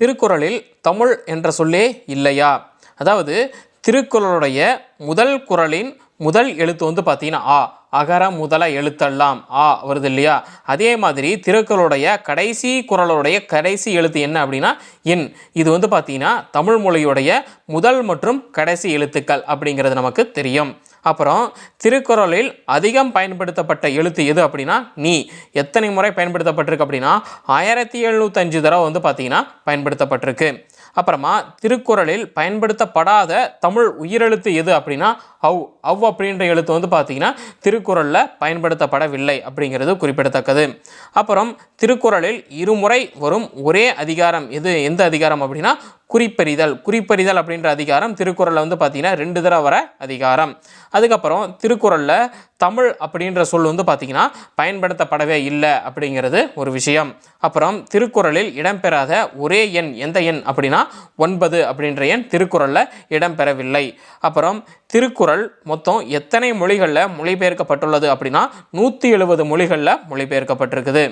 திருக்குறளில் தமிழ் என்ற சொல்லே இல்லையா? அதாவது திருக்குறளுடைய முதல் குறளின் முதல் எழுத்து வந்து பார்த்தீங்கன்னா ஆ. அகர முதல எழுத்தெல்லாம் ஆ வருது இல்லையா? அதே மாதிரி திருக்குறளுடைய கடைசி குரலுடைய கடைசி எழுத்து என்ன அப்படின்னா இன் இது வந்து பார்த்தீங்கன்னா தமிழ் மொழியுடைய முதல் மற்றும் கடைசி எழுத்துக்கள் அப்படிங்கிறது நமக்கு தெரியும். அப்புறம் திருக்குறளில் அதிகம் பயன்படுத்தப்பட்ட எழுத்து எது அப்படின்னா நீ. எத்தனை முறை பயன்படுத்தப்பட்டிருக்கு அப்படின்னா ஆயிரத்தி எழுநூத்தஞ்சு தடவை வந்து பார்த்தீங்கன்னா பயன்படுத்தப்பட்டிருக்கு. அப்புறமா திருக்குறளில் பயன்படுத்தப்படாத தமிழ் உயிரெழுத்து எது அப்படின்னா அவ் அவ் அப்படின்ற எழுத்து வந்து பார்த்தீங்கன்னா திருக்குறளில் பயன்படுத்தப்படவில்லை அப்படிங்கிறது குறிப்பிடத்தக்கது. அப்புறம் திருக்குறளில் இருமுறை வரும் ஒரே அதிகாரம் எது எந்த அதிகாரம் அப்படின்னா குறிப்பறிதல். குறிப்பறிதல் அப்படின்ற அதிகாரம் திருக்குறளில் வந்து பார்த்தீங்கன்னா ரெண்டு தடவை வர அதிகாரம். அதுக்கப்புறம் திருக்குறளில் தமிழ் அப்படின்ற சொல் வந்து பார்த்தீங்கன்னா பயன்படுத்தப்படவே இல்லை அப்படிங்கிறது ஒரு விஷயம். அப்புறம் திருக்குறளில் இடம்பெறாத ஒரே எண் எந்த எண் அப்படின்னா ஒன்பது அப்படின்ற எண் திருக்குறளில் இடம்பெறவில்லை. அப்புறம் திருக்குறள் மொத்தம் எத்தனை மொழிகளில் மொழிபெயர்க்கப்பட்டுள்ளது அப்படின்னா நூற்றி எழுபது மொழிகளில் மொழிபெயர்க்கப்பட்டிருக்குது.